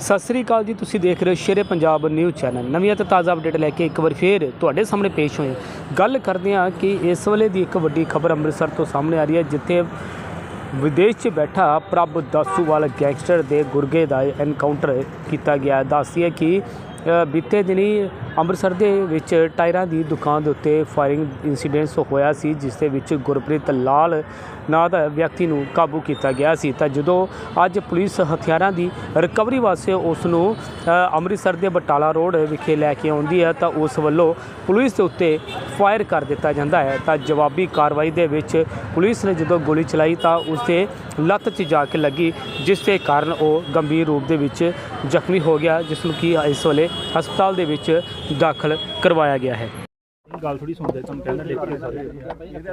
ਸਤਿ ਸ੍ਰੀ ਅਕਾਲ ਜੀ, ਤੁਸੀਂ ਦੇਖ ਰਹੇ ਹੋ ਸ਼ੇਰੇ ਪੰਜਾਬ ਨਿਊਜ਼ ਚੈਨਲ। ਨਵੀਆਂ ਅਤੇ ਤਾਜ਼ਾ ਅਪਡੇਟ ਲੈ ਕੇ ਇੱਕ ਵਾਰ ਫੇਰ ਤੁਹਾਡੇ ਸਾਹਮਣੇ ਪੇਸ਼ ਹੋਏ ਗੱਲ ਕਰਦੇ ਹਾਂ ਕਿ ਇਸ ਵੇਲੇ ਦੀ ਇੱਕ ਵੱਡੀ ਖਬਰ ਅੰਮ੍ਰਿਤਸਰ ਤੋਂ ਸਾਹਮਣੇ ਆ ਰਹੀ ਹੈ, ਜਿੱਥੇ ਵਿਦੇਸ਼ 'ਚ ਬੈਠਾ ਪ੍ਰਭ ਦਾਸੂਵਾਲ ਗੈਂਗਸਟਰ ਦੇ ਗੁਰਗੇ ਦਾ ਐਨਕਾਊਂਟਰ ਕੀਤਾ ਗਿਆ ਦੱਸਦੀ ਹੈ ਕਿ ਬੀਤੇ ਦਿਨੀ ਅੰਮ੍ਰਿਤਸਰ ਦੇ ਵਿੱਚ ਟਾਇਰਾਂ ਦੀ ਦੁਕਾਨ ਦੇ ਉੱਤੇ ਫਾਇਰਿੰਗ ਇਨਸੀਡੈਂਟਸ ਹੋਇਆ ਸੀ, ਜਿਸ ਦੇ ਵਿੱਚ ਗੁਰਪ੍ਰੀਤ ਲਾਲ ਨਾਂ ਦਾ ਵਿਅਕਤੀ ਨੂੰ ਕਾਬੂ ਕੀਤਾ ਗਿਆ ਸੀ। ਤਾਂ ਜਦੋਂ ਅੱਜ ਪੁਲਿਸ ਹਥਿਆਰਾਂ ਦੀ ਰਿਕਵਰੀ ਵਾਸਤੇ ਉਸ ਨੂੰ ਅੰਮ੍ਰਿਤਸਰ ਦੇ ਬਟਾਲਾ ਰੋਡ ਵਿਖੇ ਲੈ ਕੇ ਆਉਂਦੀ ਹੈ, ਤਾਂ ਉਸ ਵੱਲੋਂ ਪੁਲਿਸ ਦੇ ਉੱਤੇ ਫਾਇਰ ਕਰ ਦਿੱਤਾ ਜਾਂਦਾ ਹੈ। ਤਾਂ ਜਵਾਬੀ ਕਾਰਵਾਈ ਦੇ ਵਿੱਚ ਪੁਲਿਸ ਨੇ ਜਦੋਂ ਗੋਲੀ ਚਲਾਈ, ਤਾਂ ਉਸ ਦੇ ਲੱਤ 'ਚ ਜਾ ਕੇ ਲੱਗੀ, ਜਿਸ ਦੇ ਕਾਰਨ ਉਹ ਗੰਭੀਰ ਰੂਪ ਦੇ ਵਿੱਚ ਜ਼ਖਮੀ ਹੋ ਗਿਆ, ਜਿਸ ਨੂੰ ਕਿ ਇਸ ਵੇਲੇ ਹਸਪਤਾਲ ਦੇ ਵਿੱਚ ਦਾਖਲ ਕਰਵਾਇਆ ਗਿਆ ਹੈ। ਗੱਲ ਥੋੜੀ ਸੁਣਦੇ ਤੁਹਾਨੂੰ ਪਹਿਲਾਂ ਲਿਖ ਕੇ ਸਾਰੇ?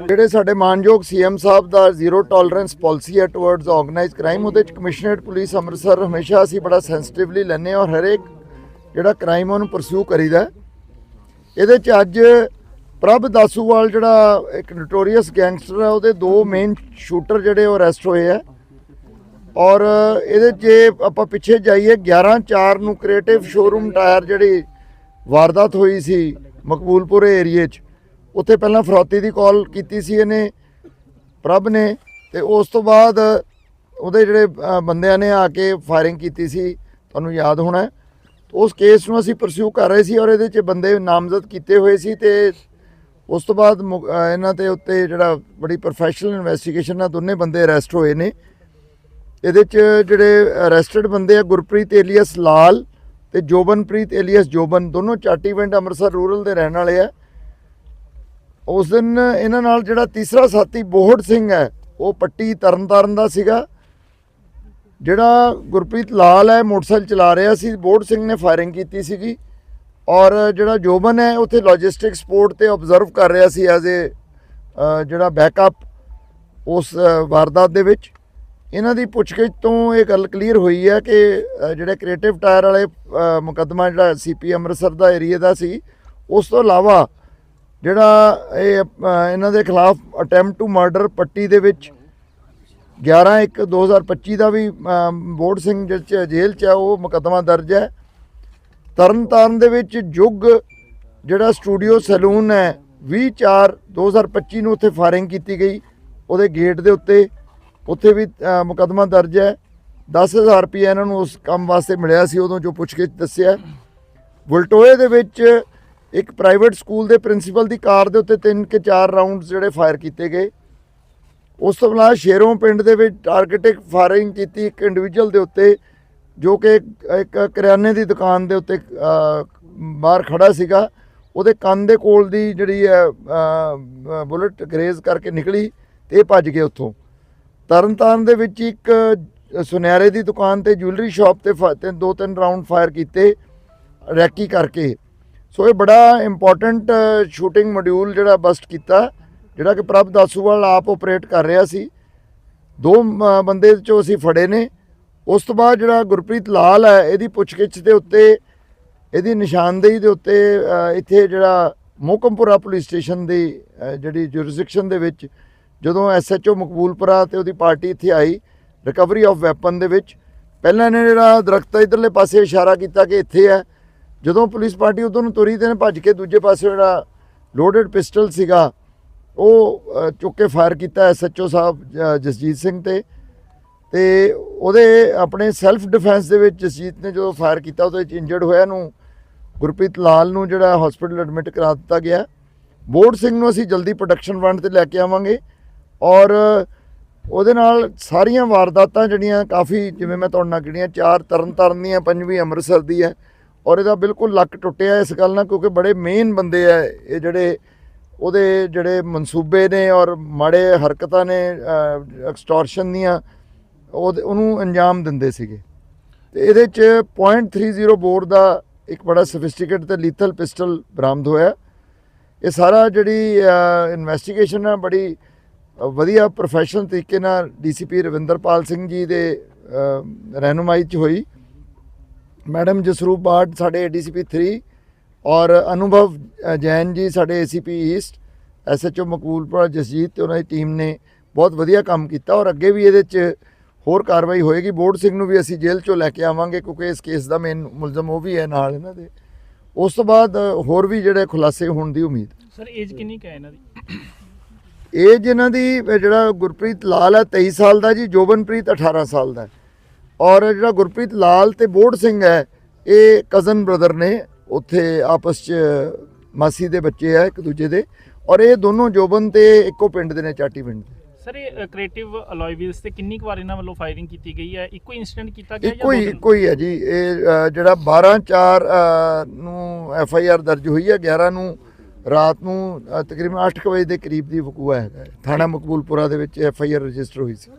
ਜਿਹੜੇ ਸਾਡੇ ਮਾਨਯੋਗ ਸੀਐਮ ਸਾਹਿਬ ਦਾ ਜ਼ੀਰੋ ਟੋਲਰੈਂਸ ਪਾਲਿਸੀ ਹੈ ਟੁਵਰਡਸ ਆਰਗੇਨਾਈਜ਼ਡ ਕ੍ਰਾਈਮ ਉਹਦੇ ਚ ਕਮਿਸ਼ਨਰੇਟ ਪੁਲਿਸ ਅੰਮ੍ਰਿਤਸਰ ਹਮੇਸ਼ਾ ਅਸੀਂ ਬੜਾ ਸੈਂਸਿਟਿਵਲੀ ਲੈਂਦੇ ਹਾਂ ਔਰ ਹਰੇਕ ਜਿਹੜਾ ਕ੍ਰਾਈਮ ਉਹਨੂੰ ਪਰਸੂ ਕਰੀਦਾ। ਇਹਦੇ ਚ ਅੱਜ ਪ੍ਰਭ ਦਾਸੂਵਾਲ ਜਿਹੜਾ ਇੱਕ ਨੋਟੋਰੀਅਸ ਗੈਂਗਸਟਰ ਹੈ ਉਹਦੇ ਦੋ ਮੇਨ ਸ਼ੂਟਰ ਜਿਹੜੇ ਉਹ ਅਰੈਸਟ ਹੋਏ ਆ। ਔਰ ਇਹਦੇ ਜੇ ਆਪਾਂ ਪਿੱਛੇ ਜਾਈਏ 11 4 ਨੂੰ ਕ੍ਰੀਏਟਿਵ ਸ਼ੋਰੂਮ ਟਾਇਰ ਜਿਹੜੀ ਵਾਰਦਾਤ ਹੋਈ ਸੀ ਮਕਬੂਲਪੁਰ ਏਰੀਏ 'ਚ, ਉੱਥੇ ਪਹਿਲਾਂ ਫਰੋਤੀ ਦੀ ਕਾਲ ਕੀਤੀ ਸੀ ਇਹਨੇ, ਪ੍ਰਭ ਨੇ, ਤੇ ਉਸ ਤੋਂ ਬਾਅਦ ਉਹਦੇ ਜਿਹੜੇ ਬੰਦਿਆਂ ਨੇ ਆ ਕੇ ਫਾਇਰਿੰਗ ਕੀਤੀ ਸੀ, ਤੁਹਾਨੂੰ ਯਾਦ ਹੋਣਾ ਉਸ ਕੇਸ ਨੂੰ ਅਸੀਂ ਪਰਸਿਊ ਕਰ ਰਹੇ ਸੀ ਔਰ ਇਹਦੇ 'ਚ ਬੰਦੇ ਨਾਮਜ਼ਦ ਕੀਤੇ ਹੋਏ ਸੀ ਤੇ ਉਸ ਤੋਂ ਬਾਅਦ ਮੁ- ਇਹਨਾਂ ਤੇ ਉੱਤੇ ਜਿਹੜਾ ਬੜੀ ਪ੍ਰੋਫੈਸ਼ਨਲ ਇਨਵੈਸਟੀਗੇਸ਼ਨ ਨਾਲ ਦੋਨੇ ਬੰਦੇ ਅਰੈਸਟ ਹੋਏ ਨੇ। ਇਹਦੇ ਚ ਜਿਹੜੇ ਅਰੈਸਟਡ ਬੰਦੇ ਆ, ਗੁਰਪ੍ਰੀਤ ਏਲੀਅਸ ਲਾਲ ਤੇ ਜੋਬਨਪ੍ਰੀਤ ਏਲੀਅਸ ਜੋਬਨ, ਦੋਨੋਂ ਚਾਟੀਵਿੰਡ ਅੰਮ੍ਰਿਤਸਰ ਰੂਰਲ ਦੇ ਰਹਿਣ ਵਾਲੇ ਆ। ਉਸ ਦਿਨ ਇਹਨਾਂ ਨਾਲ ਜਿਹੜਾ ਤੀਸਰਾ ਸਾਥੀ ਬੋਹੜ ਸਿੰਘ ਹੈ, ਉਹ ਪੱਟੀ ਤਰਨਤਾਰਨ ਦਾ ਸੀਗਾ। ਜਿਹੜਾ ਗੁਰਪ੍ਰੀਤ ਲਾਲ ਹੈ, ਮੋਟਰਸਾਈਕਲ ਚਲਾ ਰਿਹਾ ਸੀ, ਬੋਹੜ ਸਿੰਘ ਨੇ ਫਾਇਰਿੰਗ ਕੀਤੀ ਸੀਗੀ। ਔਰ ਜਿਹੜਾ ਜੋਬਨ ਹੈ, ਉੱਥੇ ਲੌਜਿਸਟਿਕ ਸਪੋਰਟ ਤੇ ਆਬਜ਼ਰਵ ਕਰ ਰਿਹਾ ਸੀ ਐਜ਼ ਏ ਜਿਹੜਾ ਬੈਕਅਪ ਉਸ ਵਾਰਦਾਤ ਦੇ ਵਿੱਚ। ਇਹਨਾਂ ਦੀ ਪੁੱਛਗਿੱਛ ਤੋਂ ਇਹ ਗੱਲ ਕਲੀਅਰ ਹੋਈ ਹੈ ਕਿ ਜਿਹੜੇ ਕ੍ਰੀਏਟਿਵ ਟਾਇਰ ਵਾਲੇ ਅ, ਮੁਕੱਦਮਾ ਜਿਹੜਾ ਸੀਪੀ ਅੰਮ੍ਰਿਤਸਰ ਦਾ ਏਰੀਆ ਦਾ ਸੀ ਉਸ ਤੋਂ ਇਲਾਵਾ ਜਿਹੜਾ ਇਹ ਇਹਨਾਂ ਦੇ ਖਿਲਾਫ ਅਟੈਂਪਟ ਟੂ ਮਰਡਰ ਪੱਟੀ ਦੇ ਵਿੱਚ 11 1 2025 ਦਾ ਵੀ ਅ, ਬੋਰਡ ਸਿੰਘ ਜਿਹਦੇ ਜੇਲ੍ਹ 'ਚ ਹੈ ਉਹ ਮੁਕੱਦਮਾ ਦਰਜ ਹੈ। ਤਰਨਤਾਰਨ ਦੇ ਵਿੱਚ ਜੁਗ ਜਿਹੜਾ ਸਟੂਡੀਓ ਸੈਲੂਨ ਹੈ 20 4 2025 ਨੂੰ ਉੱਥੇ ਫਾਇਰਿੰਗ ਕੀਤੀ ਗਈ। ਉਹਦੇ ਗੇਟ ਦੇ ਉੱਤੇ ਉੱਥੇ ਵੀ ਅ, ਮੁਕੱਦਮਾ ਦਰਜ ਹੈ। 10000 ਰੁਪਏ ਇਹਨਾਂ ਨੂੰ ਉਸ ਕੰਮ ਵਾਸਤੇ ਮਿਲਿਆ ਸੀ ਉਦੋਂ ਜੋ ਪੁੱਛਗਿੱਛ ਦੱਸਿਆ। ਵਲਟੋਏ ਦੇ ਵਿੱਚ ਇੱਕ ਪ੍ਰਾਈਵੇਟ ਸਕੂਲ ਦੇ ਪ੍ਰਿੰਸੀਪਲ ਦੀ ਕਾਰ ਦੇ ਉੱਤੇ ਤਿੰਨ ਕੇ ਚਾਰ ਰਾਉਂਡਸ ਜਿਹੜੇ ਫਾਇਰ ਕੀਤੇ ਗਏ। ਉਸ ਤੋਂ ਬਾਅਦ ਸ਼ੇਰੋਂ ਪਿੰਡ ਦੇ ਵਿੱਚ ਟਾਰਗੇਟਿਕ ਫਾਇਰਿੰਗ ਕੀਤੀ ਇੱਕ ਇੰਡੀਵਿਜੂਅਲ ਦੇ ਉੱਤੇ ਜੋ ਕਿ ਇੱਕ- ਕਰਿਆਨੇ ਦੀ ਦੁਕਾਨ ਦੇ ਉੱਤੇ ਬਾਹਰ ਖੜਾ ਸੀਗਾ। ਉਹਦੇ ਕੰਨ ਦੇ ਕੋਲ ਦੀ ਜਿਹੜੀ ਹੈ ਬੁਲਟ ਗਰੇਜ਼ ਕਰਕੇ ਨਿਕਲੀ ਤੇ ਇਹ ਭੱਜ ਗਏ ਉੱਥੋਂ। ਤਰਨਤਾਰਨ ਦੇ ਵਿੱਚ ਇੱਕ ਸੁਨਿਆਰੇ ਦੀ ਦੁਕਾਨ ਤੇ ਜੁਐਲਰੀ ਸ਼ਾਪ ਤੇ ਫ- ਤੇ ਦੋ, ਤਿੰਨ ਰਾਉਂਡ ਫਾਇਰ ਕੀਤੇ, ਰੈਕੀ ਕਰਕੇ। ਸੋ ਇਹ ਬੜਾ ਇੰਪੋਰਟੈਂਟ ਸ਼ੂਟਿੰਗ ਮੋਡਿਊਲ ਜਿਹੜਾ ਬਸਟ ਕੀਤਾ, ਜਿਹੜਾ ਕਿ ਪ੍ਰਭ ਦਾਸੂਵਾਲ ਆਪ ਆਪਰੇਟ ਕਰ ਰਿਹਾ ਸੀ। ਦੋ ਬੰਦੇ ਚੋਂ ਅਸੀਂ ਫੜੇ ਨੇ। ਉਸ ਤੋਂ ਬਾਅਦ ਜਿਹੜਾ ਗੁਰਪ੍ਰੀਤ ਲਾਲ ਹੈ, ਇਹਦੀ ਪੁੱਛਗਿੱਛ ਦੇ ਉੱਤੇ, ਇਹਦੀ ਨਿਸ਼ਾਨਦੇਹੀ ਦੇ ਉੱਤੇ ਇੱਥੇ ਜਿਹੜਾ ਮੋਕਮਪੁਰਾ ਪੁਲਿਸ ਸਟੇਸ਼ਨ ਦੀ ਜਿਹੜੀ ਜੁਰਿਸਡਿਕਸ਼ਨ ਦੇ ਵਿੱਚ ਜਦੋਂ ਐਸਐਚਓ ਮਕਬੂਲਪੁਰਾ ਤੇ ਉਹਦੀ ਪਾਰਟੀ ਇੱਥੇ ਆਈ ਰਿਕਵਰੀ ਆਫ ਵੈਪਨ ਦੇ ਵਿੱਚ ਪਹਿਲਾਂ ਇਹਨੇ ਜਿਹੜਾ ਦਰਖਤ ਇਧਰਲੇ ਪਾਸੇ ਇਸ਼ਾਰਾ ਕੀਤਾ ਕਿ ਇੱਥੇ ਹੈ। ਜਦੋਂ ਪੁਲਿਸ ਪਾਰਟੀ ਉਧਰ ਨੂੰ ਤੁਰੀ ਤੇ ਨੇ ਭੱਜ ਕੇ ਦੂਜੇ ਪਾਸੇ ਜਿਹੜਾ ਲੋਡਡ ਪਿਸਟਲ ਸੀਗਾ ਉਹ ਚੁੱਕ ਕੇ ਫਾਇਰ ਕੀਤਾ ਐਸਐਚਓ ਸਾਹਿਬ ਅ, ਜਸਜੀਤ ਸਿੰਘ ਤੇ। ਤੇ ਉਹਦੇ ਆਪਣੇ ਸੈਲਫ ਡਿਫੈਂਸ ਦੇ ਵਿੱਚ ਜਸਜੀਤ ਨੇ ਜਦੋਂ ਫਾਇਰ ਕੀਤਾ ਉਹਦੇ ਵਿੱਚ ਇੰਜਰਡ ਹੋਇਆ ਨੂੰ ਗੁਰਪ੍ਰੀਤ ਲਾਲ ਨੂੰ ਜਿਹੜਾ ਹਸਪੀਟਲ ਐਡਮਿਟ ਕਰਾ ਦਿੱਤਾ ਗਿਆ। ਬੋਰਡ ਸਿੰਘ ਨੂੰ ਅਸੀਂ ਜਲਦੀ ਪ੍ਰੋਡਕਸ਼ਨ ਵੰਡ ਤੇ ਲੈ ਕੇ ਆਵਾਂਗੇ। ਔਰ ਉਹਦੇ ਨਾਲ ਸਾਰੀਆਂ ਵਾਰਦਾਤਾਂ ਜਿਹੜੀਆਂ ਕਾਫੀ ਜਿਵੇਂ ਮੈਂ ਤੁਹਾਡੇ ਨਾਲ ਗਿਣੀਆਂ, ਚਾਰ ਤਰਨ ਤਾਰਨ ਦੀਆਂ, ਪੰਜਵੀਂ ਅੰਮ੍ਰਿਤਸਰ ਦੀ ਹੈ ਔਰ ਇਹਦਾ ਬਿਲਕੁਲ ਲੱਕ ਟੁੱਟਿਆ ਇਸ ਗੱਲ ਨਾਲ ਕਿਉਂਕਿ ਬੜੇ ਮੇਨ ਬੰਦੇ ਆ ਇਹ ਜਿਹੜੇ, ਉਹਦੇ ਜਿਹੜੇ ਮਨਸੂਬੇ ਨੇ ਔਰ ਮਾੜੇ ਹਰਕਤਾਂ ਨੇ ਐਕਸਟੋਰਸ਼ਨ ਦੀਆਂ, ਉਹਦੇ- ਉਹਨੂੰ ਅੰਜਾਮ ਦਿੰਦੇ ਸੀਗੇ। ਤੇ ਇਹਦੇ ਚ .30 ਬੋਰ ਦਾ ਇੱਕ ਬੜਾ ਸਫਿਸਟੀਕੇਟ ਤੇ ਲੀਥਲ ਪਿਸਟਲ ਬਰਾਮਦ ਹੋਇਆ। ਇਹ ਸਾਰਾ ਜਿਹੜੀ ਇਨਵੈਸਟੀਗੇਸ਼ਨ ਹੈ ਬੜੀ ਵਧੀਆ ਪ੍ਰੋਫੈਸ਼ਨਲ ਤਰੀਕੇ ਨਾਲ ਡੀਸੀਪੀ ਰਵਿੰਦਰਪਾਲ ਸਿੰਘ ਜੀ ਦੇ ਰਹਿਨੁਮਾਈ ਚ ਹੋਈ। ਮੈਡਮ ਜਸਰੂਪ ਬਾਟ ਸਾਡੇ ਏਡੀਸੀਪੀ 3 ਔਰ ਅਨੁਭਵ ਜੈਨ ਜੀ ਸਾਡੇ ACP east SHO Maqboolpura Jasjit ਤੇ ਉਹਨਾਂ ਦੀ ਟੀਮ ਨੇ ਬਹੁਤ ਵਧੀਆ ਕੰਮ ਕੀਤਾ ਔਰ ਅੱਗੇ ਵੀ ਇਹਦੇ ਚ ਹੋਰ ਕਾਰਵਾਈ ਹੋਏਗੀ। ਬੋਰਡ ਸਿੰਘ ਨੂੰ ਵੀ ਅਸੀਂ ਜੇਲ੍ਹ ਚੋਂ ਲੈ ਕੇ ਆਵਾਂਗੇ ਕਿਉਂਕਿ ਇਸ ਕੇਸ ਦਾ ਮੇਨ ਮੁਲਜ਼ਮ ਉਹ ਵੀ ਹੈ ਨਾਲ ਇਹਨਾਂ ਦੇ। ਉਸ ਤੋਂ ਬਾਅਦ ਹੋਰ ਵੀ ਜਿਹੜੇ ਖੁਲਾਸੇ ਹੋਣ ਦੀ ਉਮੀਦ। ਸਰ ਏਜ ਕਿੰਨੀ ਕੁ ਹੈ ਇਹਨਾਂ ਦੀ? ਏਜ ਇਹਨਾਂ ਦੀ ਜਿਹੜਾ ਗੁਰਪ੍ਰੀਤ ਲਾਲ ਹੈ 23 ਸਾਲ ਦਾ ਜੀ ਜੋਬਨਪ੍ਰੀਤ 18 ਸਾਲ ਦਾ। ਔਰ ਜਿਹੜਾ ਗੁਰਪ੍ਰੀਤ ਲਾਲ ਤੇ ਬੋਰਡ ਸਿੰਘ ਹੈ ਇਹ ਕਜ਼ਨ ਬ੍ਰਦਰ ਨੇ ਉੱਥੇ ਆਪਸ ਚ ਮਾਸੀ ਦੇ ਬੱਚੇ ਆ ਇੱਕ ਦੂਜੇ ਦੇ ਔਰ ਇਹ ਦੋਨੋਂ ਜੋਬਨ ਤੇ ਇੱਕੋ ਪਿੰਡ ਦੇ ਨੇ ਚਾਟੀ ਪਿੰਡ ਦੇ ਸਰ ਇਹ ਕ੍ਰੀਏਟਿਵ ਵੀਲਸ ਤੇ ਕਿੰਨੀ ਕੁ ਵਾਰ ਇਹਨਾਂ ਵੱਲੋਂ ਫਾਇਰਿੰਗ ਕੀਤੀ ਗਈ ਹੈ ਇੱਕੋ ਇਨਸੀਡੈਂਟ ਕੀਤਾ ਗਿਆ ਇੱਕੋ ਹੀ? ਇੱਕੋ ਹੀ ਹੈ ਜੀ ਇਹ ਜਿਹੜਾ 12 4 ਨੂੰ ਐਫ ਆਈ ਆਰ ਦਰਜ ਹੋਈ ਹੈ 11 ਨੂੰ ਰਾਤ ਨੂੰ ਤਕਰੀਬਨ 8 ਵਜੇ ਦੇ ਕਰੀਬ ਦੀ ਵਕੂਆ ਹੈਗਾ ਹੈ। ਥਾਣਾ ਮਕਬੂਲਪੁਰਾ ਦੇ ਵਿੱਚ ਐਫ ਆਈ ਆਰ ਰਜਿਸਟਰ ਹੋਈ ਸੀ।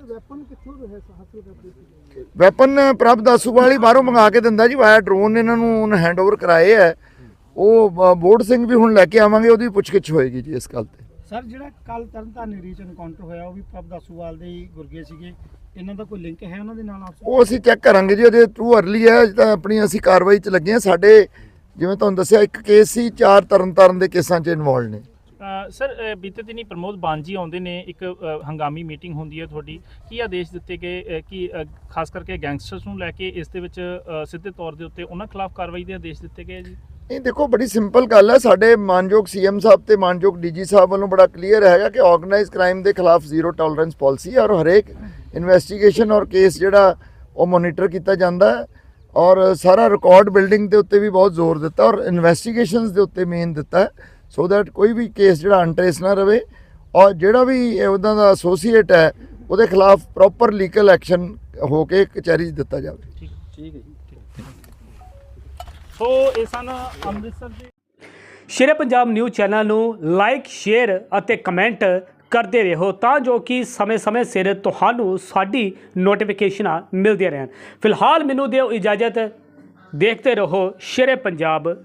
ਵੈਪਨ ਪ੍ਰਭ ਦਾਸੂ ਵਾਲੀ ਬਾਹਰੋਂ ਮੰਗਾ ਕੇ ਦਿੰਦਾ ਜੀ ਵਾਇਆ ਡਰੋਨ ਇਹਨਾਂ ਨੂੰ ਹੈਂਡਓਵਰ ਕਰਾਏ ਹੈ। ਉਹ ਬੋਰਡ ਸਿੰਘ ਵੀ ਹੁਣ ਲੈ ਕੇ ਆਵਾਂਗੇ ਉਹਦੀ ਪੁੱਛਗਿੱਛ ਹੋਏਗੀ ਜੀ ਇਸ ਗੱਲ ਤੇ। ਸਰ ਜਿਹੜਾ ਕੱਲ ਤਰਨਤਾਰਨ ਰੀਚ ਐਨਕਾਊਂਟਰ ਹੋਇਆ ਉਹ ਵੀ ਪ੍ਰਭ ਦਾਸੂਵਾਲ ਦੇ ਹੀ ਗੁਰਗੇ ਸੀਗੇ। ਇਹਨਾਂ ਦਾ ਕੋਈ ਲਿੰਕ ਹੈ ਉਹਨਾਂ ਦੇ ਨਾਲ ਆਪਸ ਉਹ ਅਸੀਂ ਚੈੱਕ ਕਰਾਂਗੇ ਜੀ ਅਜੇ ਟਰੂ ਅਰਲੀ ਹੈ ਤਾਂ ਆਪਣੀ ਅਸੀਂ ਕਾਰਵਾਈ 'ਚ ਲੱਗੇ ਹਾਂ। ਸਾਡੇ ਜਿਵੇਂ ਤੁਹਾਨੂੰ ਦੱਸਿਆ ਇੱਕ ਕੇਸ ਸੀ ਚਾਰ ਤਰਨ ਤਾਰਨ ਦੇ ਕੇਸਾਂ 'ਚ ਇਨਵੋਲਡ ਨੇ। ਸਰ ਬੀਤੇ ਦਿਨੀ ਪ੍ਰਮੋਦ ਬਾਂਜੀ ਆਉਂਦੇ ਨੇ ਇੱਕ ਹੰਗਾਮੀ ਮੀਟਿੰਗ ਹੁੰਦੀ ਹੈ ਤੁਹਾਡੀ। ਕੀ ਆਦੇਸ਼ ਦਿੱਤੇ ਗਏ ਕਿ ਖਾਸ ਕਰਕੇ ਗੈਂਗਸਟਰਸ ਨੂੰ ਲੈ ਕੇ ਇਸ ਦੇ ਵਿੱਚ ਸਿੱਧੇ ਤੌਰ ਦੇ ਉੱਤੇ ਉਹਨਾਂ ਖਿਲਾਫ ਕਾਰਵਾਈ ਦੇ ਆਦੇਸ਼ ਦਿੱਤੇ ਗਏ ਜੀ? ਇਹ ਦੇਖੋ ਬੜੀ ਸਿੰਪਲ ਗੱਲ ਹੈ। ਸਾਡੇ ਮਾਨਯੋਗ ਸੀਐਮ ਸਾਹਿਬ ਤੇ ਮਾਨਯੋਗ ਡੀਜੀ ਸਾਹਿਬ ਵੱਲੋਂ ਬੜਾ ਕਲੀਅਰ ਹੈਗਾ ਕਿ ਆਰਗੇਨਾਈਜ਼ ਕ੍ਰਾਈਮ ਦੇ ਖਿਲਾਫ ਜ਼ੀਰੋ ਟੋਲਰੈਂਸ ਪਾਲਿਸੀ ਹੈ ਔਰ ਹਰੇਕ ਇਨਵੈਸਟੀਗੇਸ਼ਨ ਔਰ ਕੇਸ ਜਿਹੜਾ ਉਹ ਮੋਨੀਟਰ ਕੀਤਾ ਜਾਂਦਾ ਹੈ। ਔਰ ਸਾਰਾ ਰਿਕਾਰਡ ਬਿਲਡਿੰਗ ਦੇ ਉੱਤੇ ਵੀ ਬਹੁਤ ਜ਼ੋਰ ਦਿੱਤਾ ਔਰ ਇਨਵੈਸਟੀਗੇਸ਼ਨਸ ਦੇ ਉੱਤੇ ਮੇਨ ਦਿੱਤਾ ਸੋ ਦੈਟ ਕੋਈ ਵੀ ਕੇਸ ਜਿਹੜਾ ਅਨਟ੍ਰੇਸ ਨਾ ਰਵੇ ਔਰ ਜਿਹੜਾ ਵੀ ਉਹਦਾ ਦਾ ਐਸੋਸੀਏਟ ਹੈ ਉਹਦੇ ਖਿਲਾਫ ਪ੍ਰੋਪਰ ਲੀਗਲ ਐਕਸ਼ਨ ਹੋ ਕੇ ਕਚਹਿਰੀ 'ਚ ਦਿੱਤਾ ਜਾਵੇ। ਠੀਕ ਠੀਕ ਹੈ ਜੀ ਸੋ ਇਹ ਸਨ ਅੰਮ੍ਰਿਤਸਰ ਦੇ ਸ਼ੇਰੇ ਪੰਜਾਬ ਨਿਊਜ਼ ਚੈਨਲ ਨੂੰ ਲਾਈਕ ਸ਼ੇਅਰ ਅਤੇ ਕਮੈਂਟ ਕਰਦੇ ਰਹੋ ਤਾਂ ਜੋ ਕਿ ਸਮੇਂ-ਸਮੇਂ ਸਿਰ ਤੁਹਾਨੂੰ ਸਾਡੀ ਨੋਟੀਫਿਕੇਸ਼ਨਾਂ ਮਿਲਦੀਆਂ ਰਹਿਣ। ਫਿਲਹਾਲ ਮੈਨੂੰ ਦਿਓ ਇਜਾਜ਼ਤ। ਦੇਖਦੇ ਰਹੋ ਸ਼ੇਰੇ ਪੰਜਾਬ